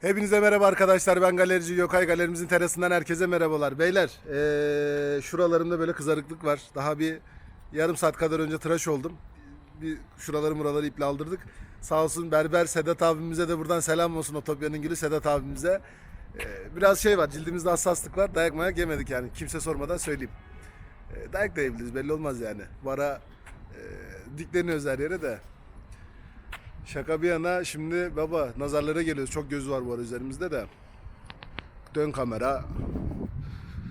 Hepinize merhaba arkadaşlar. Ben galerici Gökay. Galerimizin terasından herkese merhabalar. Beyler, eee, şuralarımda böyle kızarıklık var. Daha bir yarım saat kadar önce tıraş oldum. Bir şuraları muraları iple aldırdık. Sağ olsun berber Sedat abimize de buradan selam olsun Otopya'nın gülü Sedat abimize. Eee, biraz şey var, cildimizde hassaslık var. Dayak mayak yemedik yani. Kimse sormadan söyleyeyim. Eee, dayak da yiyebiliriz belli olmaz yani. Vara eee dikleniyoruz her yere de. Şaka bir yana şimdi baba nazarlara geliyoruz. Çok göz var bu ara üzerimizde de. Dön kamera.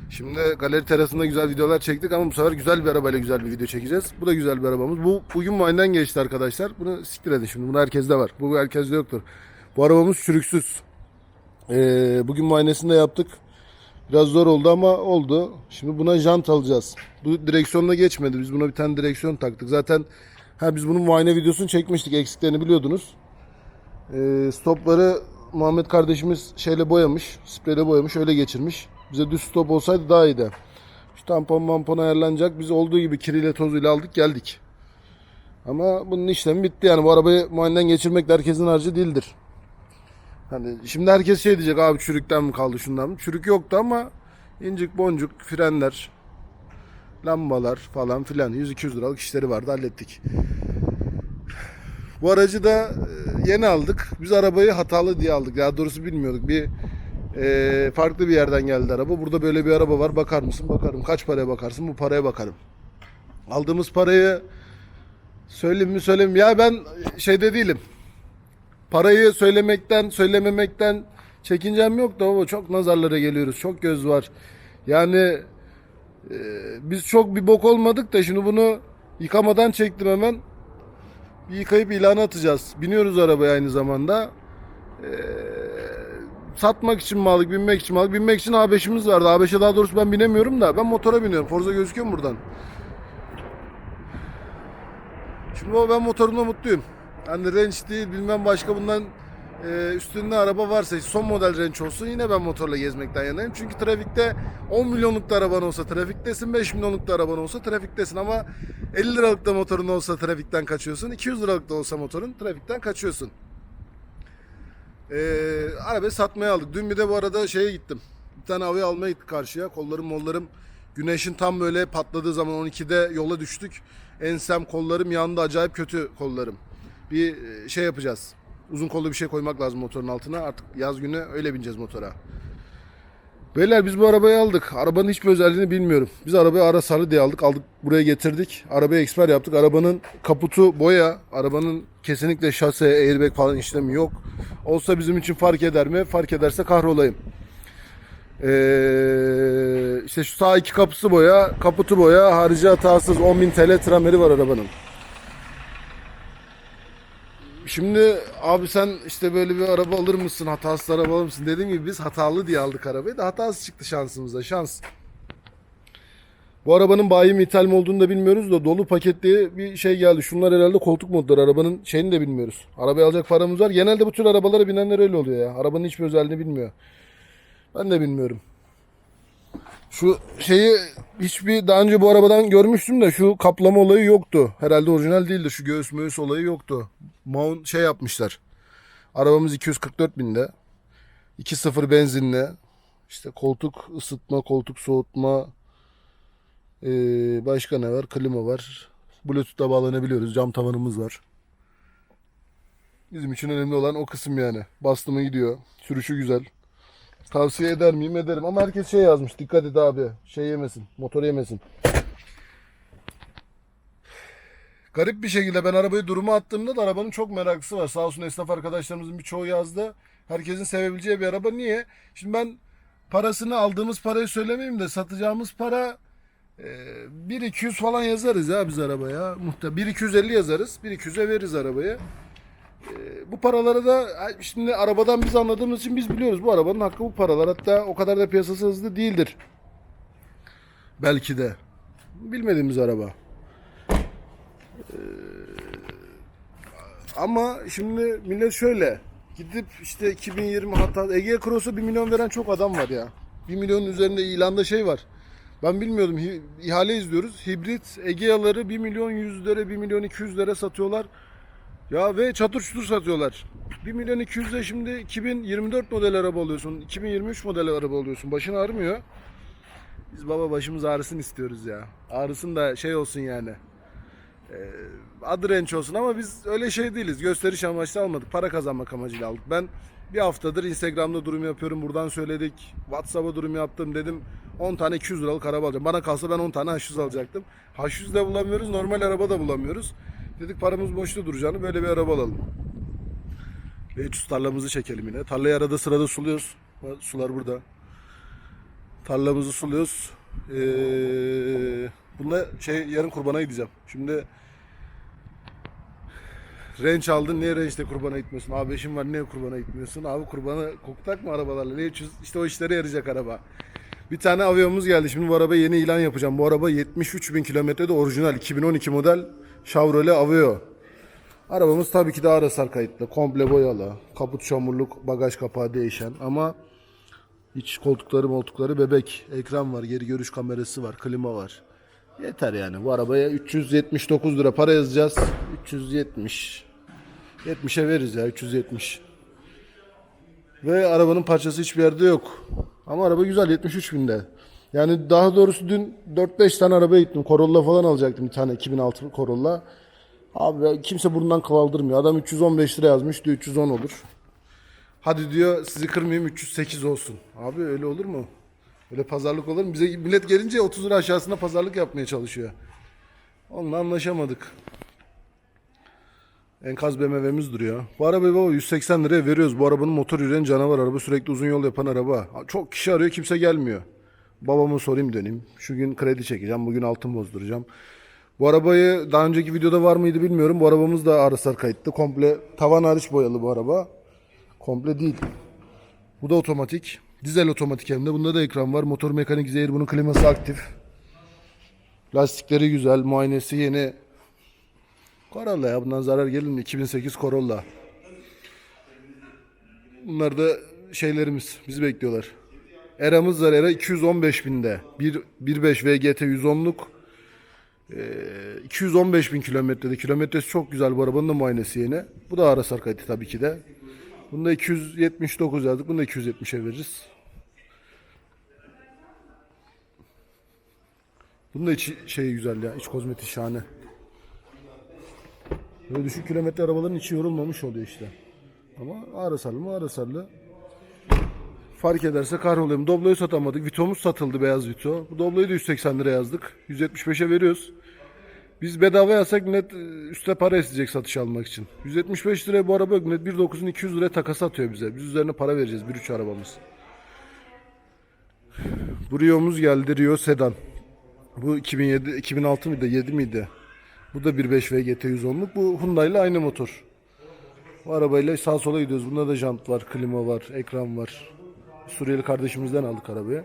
Şimdi galeri terasında güzel videolar çektik ama bu sefer güzel bir arabayla güzel bir video çekeceğiz. Bu da güzel bir arabamız. Bu bugün muayeneden geçti arkadaşlar. Bunu siktir edin şimdi. Bunu herkeste var. Bu herkeste yoktur. Bu arabamız çürüksüz. Ee, bugün muayenesini de yaptık. Biraz zor oldu ama oldu. Şimdi buna jant alacağız. Bu direksiyonla geçmedi. Biz buna bir tane direksiyon taktık. Zaten ha biz bunun muayene videosunu çekmiştik. Eksiklerini biliyordunuz. Ee, stopları Muhammed kardeşimiz şeyle boyamış. Spreyle boyamış. Öyle geçirmiş. Bize düz stop olsaydı daha iyiydi. Şu tampon mampon ayarlanacak. Biz olduğu gibi kiriyle tozuyla aldık geldik. Ama bunun işlemi bitti yani. Bu arabayı muayeneden geçirmek de herkesin harcı değildir. Hani şimdi herkes şey diyecek abi çürükten mi kaldı şundan mı? Çürük yoktu ama incik boncuk frenler, lambalar falan filan 100-200 liralık işleri vardı hallettik. Bu aracı da e, yeni aldık. Biz arabayı hatalı diye aldık. Daha doğrusu bilmiyorduk. Bir e, farklı bir yerden geldi araba. Burada böyle bir araba var. Bakar mısın? Bakarım. Kaç paraya bakarsın? Bu paraya bakarım. Aldığımız parayı söyleyeyim mi söyleyeyim mi? Ya ben şeyde değilim parayı söylemekten, söylememekten çekincem yok da baba çok nazarlara geliyoruz. Çok göz var. Yani e, biz çok bir bok olmadık da şimdi bunu yıkamadan çektim hemen. Bir yıkayıp ilana atacağız. Biniyoruz arabaya aynı zamanda. E, satmak için mi aldık, binmek için mi aldık? Binmek için A5'imiz vardı. A5'e daha doğrusu ben binemiyorum da ben motora biniyorum. Forza gözüküyor mu buradan? Şimdi ben motorumla mutluyum. Hani Range değil bilmem başka bundan e, üstünde araba varsa son model Range olsun yine ben motorla gezmekten yanayım. Çünkü trafikte 10 milyonluk da araban olsa trafiktesin 5 milyonluk da araban olsa trafiktesin ama 50 liralık da motorun olsa trafikten kaçıyorsun 200 liralık da olsa motorun trafikten kaçıyorsun. E, arabayı satmaya aldık. Dün bir de bu arada şeye gittim. Bir tane havaya almaya gittik karşıya. Kollarım mollarım güneşin tam böyle patladığı zaman 12'de yola düştük. Ensem kollarım yandı acayip kötü kollarım bir e, şey yapacağız. Uzun kollu bir şey koymak lazım motorun altına. Artık yaz günü öyle bineceğiz motora. Beyler biz bu arabayı aldık. Arabanın hiçbir özelliğini bilmiyorum. Biz arabayı ara sarı diye aldık. Aldık buraya getirdik. Arabayı eksper yaptık. Arabanın kaputu boya. Arabanın kesinlikle şase, airbag falan işlemi yok. Olsa bizim için fark eder mi? Fark ederse kahrolayım. Ee, işte şu sağ iki kapısı boya, kaputu boya, harici hatasız 10.000 TL trameri var arabanın. Şimdi abi sen işte böyle bir araba alır mısın, hatasız araba alır mısın? Dediğim gibi biz hatalı diye aldık arabayı da hatasız çıktı şansımıza. Şans. Bu arabanın bayi mi ithal mi olduğunu da bilmiyoruz da dolu paket diye bir şey geldi. Şunlar herhalde koltuk modları. Arabanın şeyini de bilmiyoruz. Arabayı alacak paramız var. Genelde bu tür arabalara binenler öyle oluyor ya. Arabanın hiçbir özelliğini bilmiyor. Ben de bilmiyorum. Şu şeyi hiçbir daha önce bu arabadan görmüştüm de şu kaplama olayı yoktu. Herhalde orijinal değildi. Şu göğüs möğüs olayı yoktu. Mount şey yapmışlar. Arabamız 244 binde. 2.0 benzinli. İşte koltuk ısıtma, koltuk soğutma. Ee, başka ne var? Klima var. Bluetooth'la bağlanabiliyoruz. Cam tavanımız var. Bizim için önemli olan o kısım yani. Bastımı gidiyor. Sürüşü güzel. Tavsiye eder miyim? Ederim. Ama herkes şey yazmış. Dikkat et abi. Şey yemesin. Motor yemesin. Garip bir şekilde ben arabayı duruma attığımda da arabanın çok meraklısı var. Sağ olsun esnaf arkadaşlarımızın birçoğu yazdı. Herkesin sevebileceği bir araba. Niye? Şimdi ben parasını aldığımız parayı söylemeyeyim de satacağımız para e, 1-200 falan yazarız ya biz arabaya. Muhtemelen 1-250 yazarız. 1-200'e veririz arabayı. Bu paraları da şimdi arabadan biz anladığımız için biz biliyoruz. Bu arabanın hakkı bu paralar. Hatta o kadar da piyasası hızlı değildir. Belki de. Bilmediğimiz araba. Ama şimdi millet şöyle gidip işte 2020 hatta Ege Cross'a 1 milyon veren çok adam var ya. 1 milyonun üzerinde ilanda şey var. Ben bilmiyordum. İhale izliyoruz. Hibrit Egea'ları 1 milyon 100 lira, 1 milyon 200 lira satıyorlar. Ya ve çatır çutur satıyorlar. 1 milyon 200'de şimdi 2024 model araba alıyorsun. 2023 model araba alıyorsun. Başın ağrımıyor. Biz baba başımız ağrısın istiyoruz ya. Ağrısın da şey olsun yani. Ee, adı range olsun ama biz öyle şey değiliz. Gösteriş amaçlı almadık. Para kazanmak amacıyla aldık. Ben bir haftadır Instagram'da durum yapıyorum. Buradan söyledik. WhatsApp'a durum yaptım. Dedim 10 tane 200 liralık araba alacağım. Bana kalsa ben 10 tane H100 alacaktım. H100 de bulamıyoruz. Normal araba da bulamıyoruz. Dedik paramız boşta duracağını böyle bir araba alalım. Ve tarlamızı çekelim yine. Tarlayı arada sırada suluyoruz. Sular burada. Tarlamızı suluyoruz. Ee, bunda şey yarın kurbana gideceğim. Şimdi Range aldın niye range'de kurbana gitmiyorsun? Abi eşim var niye kurbana gitmiyorsun? Abi kurbana koktak mı arabalarla? Niye 300? İşte o işlere yarayacak araba. Bir tane avyomuz geldi. Şimdi bu araba yeni ilan yapacağım. Bu araba 73 bin kilometrede orijinal 2012 model Chevrolet Aveo. Arabamız tabii ki de arasar kayıtlı. Komple boyalı. Kaput çamurluk, bagaj kapağı değişen ama iç koltukları moltukları bebek. Ekran var, geri görüş kamerası var, klima var. Yeter yani. Bu arabaya 379 lira para yazacağız. 370. 70'e veririz ya 370. Ve arabanın parçası hiçbir yerde yok. Ama araba güzel 73 binde. Yani daha doğrusu dün 4-5 tane arabaya gittim. Corolla falan alacaktım bir tane 2006 Corolla. Abi kimse bundan kaldırmıyor. Adam 315 lira yazmış diyor 310 olur. Hadi diyor sizi kırmayayım 308 olsun. Abi öyle olur mu? Öyle pazarlık olur mu? Bize millet gelince 30 lira aşağısına pazarlık yapmaya çalışıyor. Onunla anlaşamadık. Enkaz BMW'miz duruyor. Bu arabayı baba 180 liraya veriyoruz. Bu arabanın motor yüreğin canavar araba. Sürekli uzun yol yapan araba. Çok kişi arıyor kimse gelmiyor. Babamı sorayım döneyim. Şu gün kredi çekeceğim. Bugün altın bozduracağım. Bu arabayı daha önceki videoda var mıydı bilmiyorum. Bu arabamız da Arasar kayıtlı. Komple tavan hariç boyalı bu araba. Komple değil. Bu da otomatik. Dizel otomatik hem de. Bunda da ekran var. Motor mekanik zehir. Bunun kliması aktif. Lastikleri güzel. Muayenesi yeni. Corolla ya. Bundan zarar gelir mi? 2008 Corolla. Bunlar da şeylerimiz. Bizi bekliyorlar. Era'mız var. Era 215 binde. 1.5 VGT 110'luk. Ee, 215 bin kilometrede. Kilometresi çok güzel bu arabanın da muayenesi yeni. Bu da Arasar kayıtı tabii ki de. Bunda 279 yazdık. Bunu da 270'e veririz. Bunun da içi şey güzel ya. İç kozmetik şahane. Böyle düşük kilometre arabaların içi yorulmamış oluyor işte. Ama Arasarlı mı Arasarlı. Fark ederse kahroluyorum. Doblo'yu satamadık. Vito'muz satıldı beyaz Vito. Bu Doblo'yu da 180 lira yazdık. 175'e veriyoruz. Biz bedava yazsak millet e, üste para isteyecek satış almak için. 175 liraya bu araba yok. Millet 1.9'un 200 liraya takas atıyor bize. Biz üzerine para vereceğiz. 1.3 arabamız. Bu Rio'muz geldi. Rio Sedan. Bu 2007, 2006 mıydı? 7 miydi? Bu da 1.5 VGT 110'luk. Bu Hyundai ile aynı motor. Bu arabayla sağa sola gidiyoruz. Bunda da jant var, klima var, ekran var. Suriyeli kardeşimizden aldık arabayı.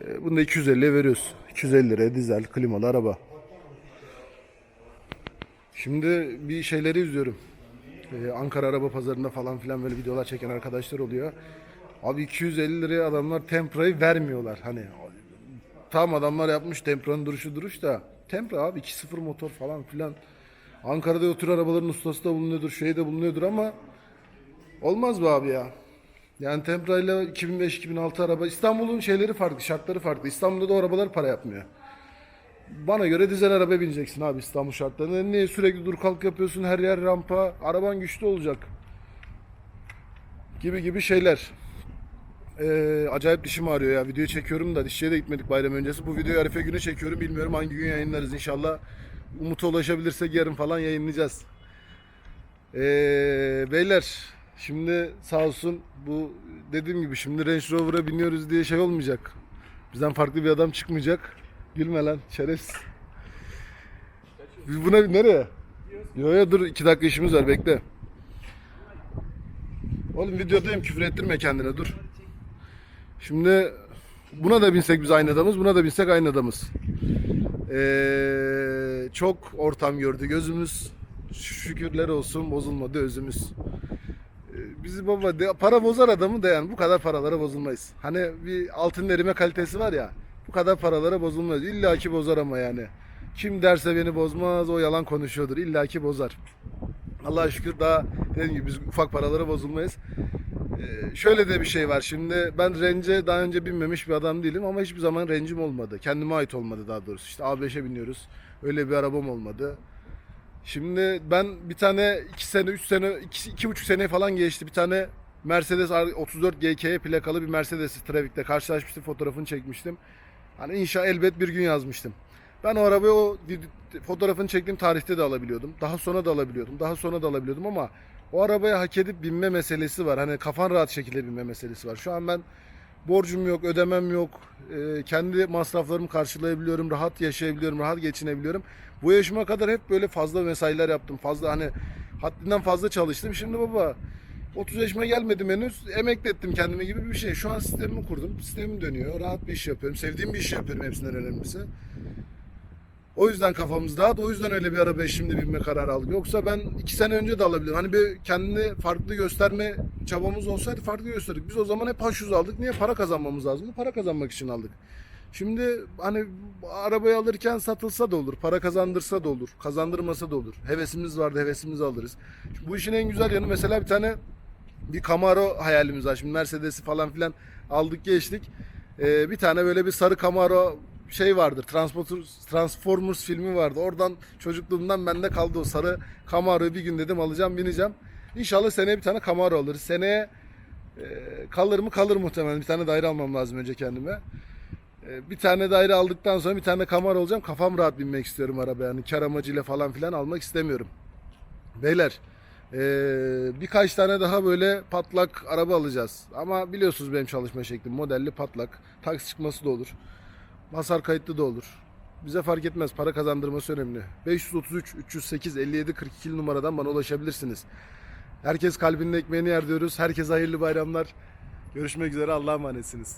Ee, Bunu da 250'ye veriyoruz. 250 liraya dizel, klimalı araba. Şimdi bir şeyleri izliyorum. Ee, Ankara araba pazarında falan filan böyle videolar çeken arkadaşlar oluyor. Abi 250 liraya adamlar Tempra'yı vermiyorlar. Hani tam adamlar yapmış Tempra'nın duruşu duruş da Tempra abi 2.0 motor falan filan. Ankara'da otur arabaların ustası da bulunuyordur, şey de bulunuyordur ama olmaz bu abi ya. Yani Tempra ile 2005-2006 araba İstanbul'un şeyleri farklı, şartları farklı. İstanbul'da da o arabalar para yapmıyor. Bana göre dizel araba bineceksin abi İstanbul şartlarında. Niye sürekli dur kalk yapıyorsun her yer rampa, araban güçlü olacak. Gibi gibi şeyler. Ee, acayip dişim ağrıyor ya. Videoyu çekiyorum da dişçiye de gitmedik bayram öncesi. Bu videoyu Arife günü çekiyorum. Bilmiyorum hangi gün yayınlarız inşallah. Umut'a ulaşabilirsek yarın falan yayınlayacağız. Ee, beyler şimdi sağ olsun bu dediğim gibi şimdi Range Rover'a biniyoruz diye şey olmayacak. Bizden farklı bir adam çıkmayacak. Gülme lan şerefsiz. Buna nereye? Yo yo dur iki dakika işimiz var bekle. Oğlum videodayım küfür ettirme kendine dur. Şimdi buna da binsek biz aynı adamız, buna da binsek aynı adamız. Ee, çok ortam gördü gözümüz. Şükürler olsun bozulmadı özümüz. Ee, bizi baba para bozar adamı da yani bu kadar paralara bozulmayız. Hani bir altın erime kalitesi var ya bu kadar paralara bozulmayız. İlla ki bozar ama yani. Kim derse beni bozmaz o yalan konuşuyordur. İlla ki bozar. Allah'a şükür daha dediğim gibi biz ufak paralara bozulmayız. Ee, şöyle de bir şey var. Şimdi ben Range'e daha önce binmemiş bir adam değilim ama hiçbir zaman Range'im olmadı. Kendime ait olmadı daha doğrusu. İşte A5'e biniyoruz. Öyle bir arabam olmadı. Şimdi ben bir tane 2 sene, 3 sene, 2,5 sene falan geçti. Bir tane Mercedes 34 GK'ye plakalı bir Mercedes'i trafikte karşılaşmıştım. Fotoğrafını çekmiştim. Hani inşa elbet bir gün yazmıştım. Ben o arabayı o fotoğrafını çektiğim tarihte de alabiliyordum. Daha sonra da alabiliyordum. Daha sonra da alabiliyordum ama o arabaya hak edip binme meselesi var. Hani kafan rahat şekilde binme meselesi var. Şu an ben borcum yok, ödemem yok. Ee, kendi masraflarımı karşılayabiliyorum, rahat yaşayabiliyorum, rahat geçinebiliyorum. Bu yaşıma kadar hep böyle fazla mesailer yaptım. Fazla hani haddinden fazla çalıştım. Şimdi baba 30 yaşıma gelmedim henüz. Emekli ettim kendime gibi bir şey. Şu an sistemimi kurdum. Sistemim dönüyor. Rahat bir iş yapıyorum. Sevdiğim bir iş yapıyorum hepsinden önemlisi. O yüzden kafamız rahat. O yüzden öyle bir arabaya şimdi binme kararı aldık. Yoksa ben iki sene önce de alabilirim. Hani bir kendini farklı gösterme çabamız olsaydı farklı gösterdik. Biz o zaman hep haşuz aldık. Niye? Para kazanmamız lazımdı. Para kazanmak için aldık. Şimdi hani arabayı alırken satılsa da olur. Para kazandırsa da olur. Kazandırmasa da olur. Hevesimiz vardı. Hevesimizi alırız. Şimdi bu işin en güzel yanı mesela bir tane bir Camaro hayalimiz var. Şimdi Mercedes'i falan filan aldık geçtik. Ee, bir tane böyle bir sarı Camaro şey vardır. Transporters, Transformers filmi vardı. Oradan çocukluğumdan bende kaldı o sarı Camaro'yu bir gün dedim alacağım bineceğim. İnşallah seneye bir tane Camaro alırız. Seneye e, kalır mı kalır muhtemelen. Bir tane daire almam lazım önce kendime. E, bir tane daire aldıktan sonra bir tane Camaro alacağım. Kafam rahat binmek istiyorum arabaya. Yani kar amacıyla falan filan almak istemiyorum. Beyler ee, birkaç tane daha böyle patlak araba alacağız. Ama biliyorsunuz benim çalışma şeklim modelli patlak. Taksi çıkması da olur. Hasar kayıtlı da olur. Bize fark etmez. Para kazandırması önemli. 533 308 57 42 numaradan bana ulaşabilirsiniz. Herkes kalbinin ekmeğini yer diyoruz. Herkese hayırlı bayramlar. Görüşmek üzere. Allah'a emanetsiniz.